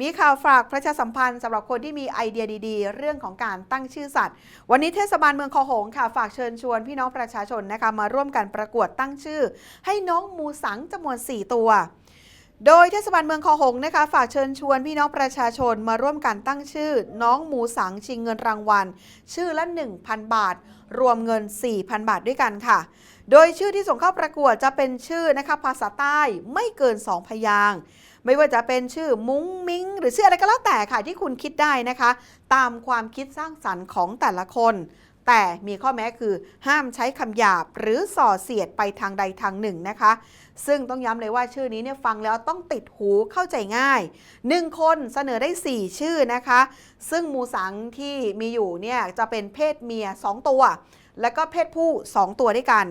มีข่าวฝากประชาสัมพันธ์สำหรับคนที่มีไอเดียดีๆ เรื่องของการตั้งชื่อสัตว์ วันนี้เทศบาลเมืองคอหงค่ะ ฝากเชิญชวนพี่น้องประชาชนนะคะมาร่วมกันประกวดตั้งชื่อ ให้น้องมูสังจำนวน 4 ตัว โดยเทศบาลเมืองคอหงนะคะ ฝากเชิญชวนพี่น้องประชาชนมาร่วมกันตั้งชื่อ น้องหมูสังชิงเงินรางวัล ชื่อละ 1,000 บาท รวมเงิน 4,000 บาทด้วยกันค่ะ โดยชื่อที่ส่งเข้าประกวดจะเป็นชื่อนะคะภาษาใต้ไม่เกิน 2 พยางไม่ว่าจะเป็นชื่อมุ้งมิ้ง หรือชื่ออะไรก็แล้วแต่ค่ะที่คุณคิดได้นะคะ ตามความคิดสร้างสรรค์ของแต่ละคน แต่มีข้อแม้คือห้ามใช้คำหยาบหรือส่อเสียดไปทางใดทางหนึ่งนะคะ ซึ่งต้องย้ำเลยว่าชื่อนี้เนี่ยฟังแล้วต้องติดหูเข้าใจง่าย 1 คนเสนอได้ 4 ชื่อนะคะ ซึ่งมูสังที่มีอยู่เนี่ยจะเป็นเพศเมีย 2 ตัว แล้วก็เพศผู้ 2 ตัวด้วยกัน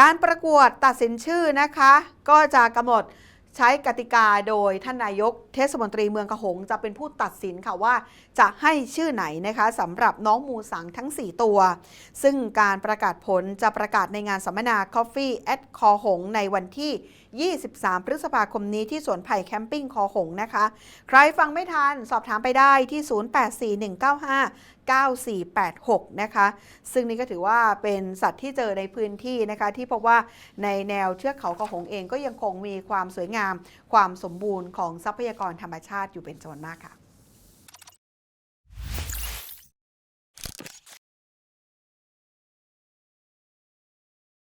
การประกวดตัดสินชื่อนะคะ ก็จะกำหนด ใช้กติกาโดยท่านนายกเทศมนตรีเมืองกระหงจะเป็นผู้ตัดสินค่ะว่า จะให้ชื่อไหนนะคะสำหรับน้องมูสังทั้ง 4 ตัว ซึ่งการประกาศผลจะประกาศในงานสัมมนา Coffee at คอหง ในวันที่ 23 พฤษภาคมนี้ที่สวนไผ่แคมปิ้งคอหงนะคะ ใครฟังไม่ทันสอบถามไปได้ที่ 084195 9486 นะคะ ซึ่งนี่ก็ถือว่าเป็นสัตว์ที่เจอในพื้นที่นะคะ ที่พบว่าในแนวเทือกเขากระหงเองก็ยังคงมีความสวยงาม ความสมบูรณ์ของทรัพยากรธรรมชาติอยู่เป็นจำนวนมากค่ะ